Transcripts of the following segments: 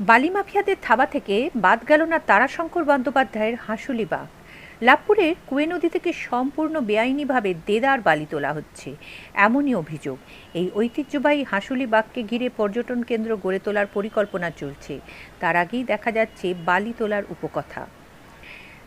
বালি মাফিয়াদের থাবা থেকে বাদ গেল না তারাশঙ্কর বন্দ্যোপাধ্যায়ের হাঁসুলি বাঁক লাভপুরের কুয়ে নদী থেকে সম্পূর্ণ বেআইনিভাবে দেদার বালি তোলা হচ্ছে। এমনই অভিযোগ। এই ঐতিহ্যবাহী হাঁসুলি বাঁককে ঘিরে পর্যটন কেন্দ্র গড়ে তোলার পরিকল্পনা চলছে। তার আগেই দেখা যাচ্ছে বালি তোলার উপকথা।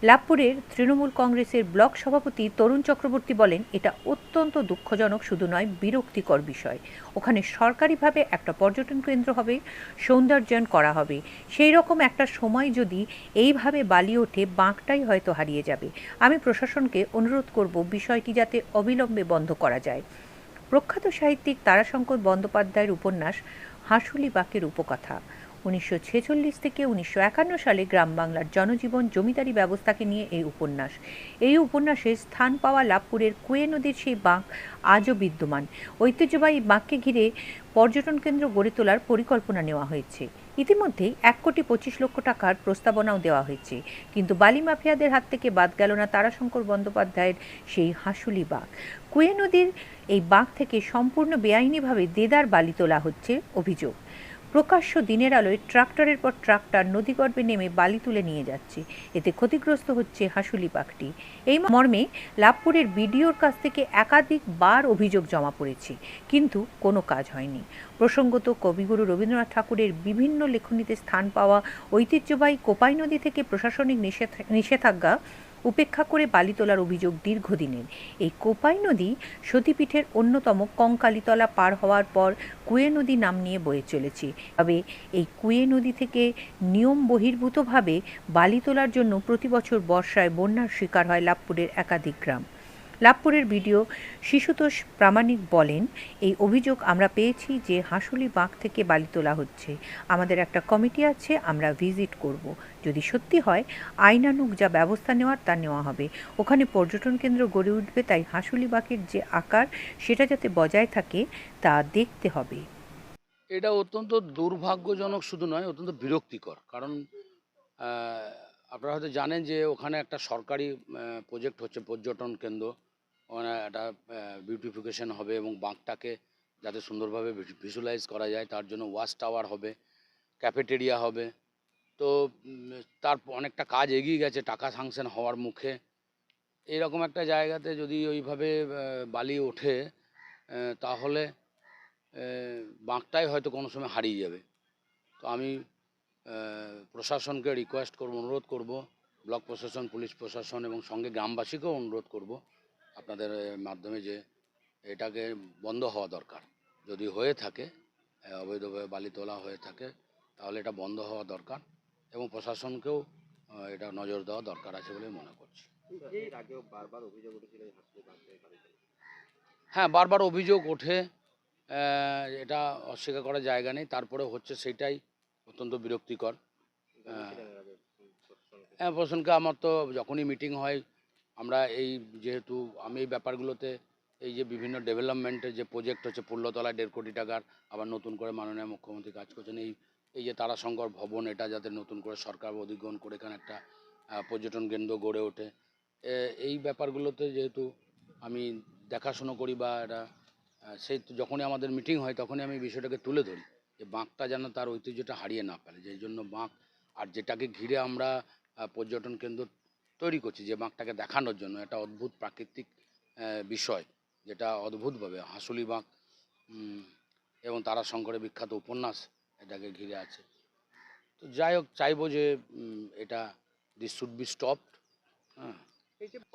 লাভপুরের তৃণমূল কংগ্রেসের ব্লক সভাপতি তরুণ চক্রবর্তী বলেন, এটা অত্যন্ত দুঃখজনক, শুধু নয়, বিরক্তিকর বিষয়। ওখানে সরকারিভাবে একটা পর্যটন কেন্দ্র হবে সৌন্দর্যায়ন করা হবে। সেই রকম একটা সময় যদি এইভাবে বালি ওঠে, বাঁকটাই হয়তো হারিয়ে যাবে। আমি প্রশাসনকে অনুরোধ করব, বিষয়টি যাতে অবিলম্বে বন্ধ করা যায়। প্রখ্যাত সাহিত্যিক তারাশঙ্কর বন্দ্যোপাধ্যায়ের উপন্যাস হাঁসুলি বাঁকের উপকথা। উনিশশো ছেচল্লিশ থেকে উনিশশো একান্ন সালে গ্রাম বাংলার জনজীবন জমিদারি ব্যবস্থাকে নিয়ে এই উপন্যাস। এই উপন্যাসে স্থান পাওয়া লাভপুরের কুয়ে নদীর সেই বাঁক আজও বিদ্যমান। ঐতিহ্যবাহী বাঁককে ঘিরে পর্যটন কেন্দ্র গড়ে তোলার পরিকল্পনা নেওয়া হয়েছে। ইতিমধ্যেই এক কোটি পঁচিশ লক্ষ টাকার প্রস্তাবনাও দেওয়া হয়েছে। কিন্তু বালি মাফিয়াদের হাত থেকে বাদ গেল না তারাশঙ্কর বন্দ্যোপাধ্যায়ের সেই হাঁসুলি বাঁক। কুয়ে নদীর এই বাঁক থেকে সম্পূর্ণ বেআইনিভাবে দেদার বালি তোলা হচ্ছে, অভিযোগ। প্রকাশ্য দিনের আলোয় ট্রাক্টরের পর ট্রাক্টর নদীগর্ভে নেমে বালি তুলে নিয়ে যাচ্ছে। এতে ক্ষতিগ্রস্ত হচ্ছে হাঁসুলি পাকটি এই মর্মে লাভপুরের বিডিওর কাছ থেকে একাধিক বার অভিযোগ জমা পড়েছে, কিন্তু কোনো কাজ হয়নি। প্রসঙ্গত কবিগুরু রবীন্দ্রনাথ ঠাকুরের বিভিন্ন লেখনীতে স্থান পাওয়া ঐতিহ্যবাহী কোপাই নদী থেকে প্রশাসনিক নিষেধ- নিষেধাজ্ঞা উপেক্ষা করে বালি তোলার অভিযোগ দীর্ঘদিনের। এই কোপাই নদী সতীপীঠের অন্যতম কঙ্কালীতলা পার হওয়ার পর কুয়ে নদী নাম নিয়ে বয়ে চলেছে। তবে এই কুয়ে নদী থেকে নিয়ম বহির্ভূতভাবে বালি তোলার জন্য প্রতিবছর বর্ষায় বন্যার শিকার হয় লাভপুরের একাধিক গ্রাম। লাভপুরের ভিডিও শিশুতোষ প্রামাণিক বলেন, এই অভিযোগ আমরা পেয়েছি যে হাঁসুলি বাঁক থেকে বালি তোলা হচ্ছে। আমাদের একটা কমিটি আছে, আমরা ভিজিট করব। যদি সত্যি হয়, আইনানুগ যা ব্যবস্থা নেওয়ার তা নেওয়া হবে। ওখানে পর্যটন কেন্দ্র গড়ে উঠবে, তাই হাঁসুলি বাঁকের যে আকার, সেটা যাতে বজায় থাকে, তা দেখতে হবে। এটা অত্যন্ত দুর্ভাগ্যজনক শুধু নয়, অত্যন্ত বিরক্তিকর। কারণ আপনারা হয়তো জানেন যে ওখানে একটা সরকারি প্রজেক্ট হচ্ছে পর্যটন কেন্দ্র। ওখানে একটা বিউটিফিকেশন হবে এবং বাঁকটাকে যাতে সুন্দরভাবে ভিজুয়ালাইজ করা যায়, তার জন্য ওয়াচ টাওয়ার হবে ক্যাফেটেরিয়া হবে। তো তার অনেকটা কাজ এগিয়ে গেছে টাকা সাংশন হওয়ার মুখে। এইরকম একটা জায়গাতে যদি ওইভাবে বালি ওঠে তাহলে বাঁকটাই হয়তো কোনো সময় হারিয়ে যাবে। তো আমি প্রশাসনকে রিকোয়েস্ট করব অনুরোধ করব ব্লক প্রশাসন পুলিশ প্রশাসন এবং সঙ্গে গ্রামবাসীকেও অনুরোধ করব আপনাদের মাধ্যমে যে এটাকে বন্ধ হওয়া দরকার। যদি হয়ে থাকে অবৈধভাবে বালি তোলা হয়ে থাকে তাহলে এটা বন্ধ হওয়া দরকার এবং প্রশাসনকেও এটা নজর দেওয়া দরকার আছে বলে মনে করছি। হ্যাঁ বারবার অভিযোগ ওঠে। এটা অস্বীকার করার জায়গা নেই তারপরে হচ্ছে সেটাই অত্যন্ত বিরক্তিকর। হ্যাঁ। হ্যাঁ প্রশাসনকে আমার তো যখনই মিটিং হয় আমরা এই যেহেতু আমি এই ব্যাপারগুলোতে এই যে বিভিন্ন ডেভেলপমেন্টের যে প্রজেক্ট হচ্ছে পূর্ণতলা দেড় কোটি টাকার আবার নতুন করে মাননীয় মুখ্যমন্ত্রী কাজ করছেন এই এই যে তারাশঙ্কর ভবন এটা যাতে নতুন করে সরকার অধিগ্রহণ করে এখানে একটা পর্যটন কেন্দ্র গড়ে ওঠে। এই ব্যাপারগুলোতে যেহেতু আমি দেখাশুনো করি বা এটা সেই যখনই আমাদের মিটিং হয় তখনই আমি বিষয়টাকে তুলে ধরি। যে বাঁকটা যেন তার ঐতিহ্যটা হারিয়ে না ফেলে, যেই জন্য বাঁক আর যেটাকে ঘিরে আমরা পর্যটন কেন্দ্র তৈরি করছি, যে বাঁকটাকে দেখানোর জন্য একটা অদ্ভুত প্রাকৃতিক বিষয়, যেটা অদ্ভুতভাবে হাঁসুলি বাঁক এবং তারা শঙ্করের বিখ্যাত উপন্যাস এটাকে ঘিরে আছে। তো যাই হোক, চাইব যে এটা দিস শুড বি স্টপড হ্যাঁ।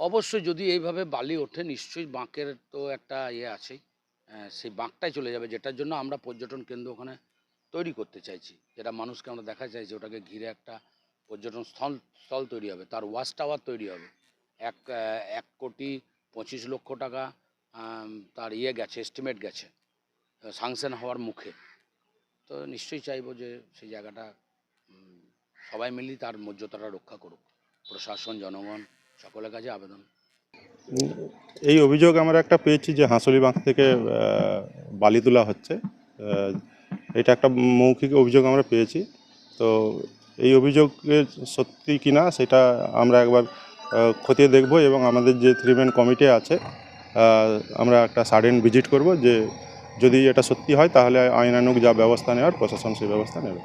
অবশ্যই যদি এইভাবে বালি ওঠে, নিশ্চয়ই বাঁকের তো একটা ইয়ে আছেই সেই বাঁকটাই চলে যাবে, যেটার জন্য আমরা পর্যটন কেন্দ্র ওখানে তৈরি করতে চাইছি। যেটা মানুষকে আমরা দেখা চাইছি ওটাকে ঘিরে একটা পর্যটন স্থল স্থল তৈরি হবে, তার ওয়াচ টাওয়ার তৈরি হবে। এক এক কোটি পঁচিশ লক্ষ টাকা তার ইয়ে গেছে এস্টিমেট গেছে সাংশন হওয়ার মুখে। তো নিশ্চয়ই চাইব যে সেই জায়গাটা সবাই মিলেই তার মর্যাদাটা রক্ষা করুক। প্রশাসন, জনগণ, সকলের কাছে আবেদন। এই অভিযোগ আমরা একটা পেয়েছি যে হাঁসলি বাঁক থেকে বালি তোলা হচ্ছে। এটা একটা মৌখিক অভিযোগ আমরা পেয়েছি। তো এই অভিযোগের সত্যি কিনা সেটা আমরা একবার খতিয়ে দেখব এবং আমাদের যে থ্রি ম্যান কমিটি আছে আমরা একটা সাডেন ভিজিট করব যে যদি এটা সত্যি হয় তাহলে আইনানুক যা ব্যবস্থা নেওয়ার প্রশাসন সেই ব্যবস্থা নেবে।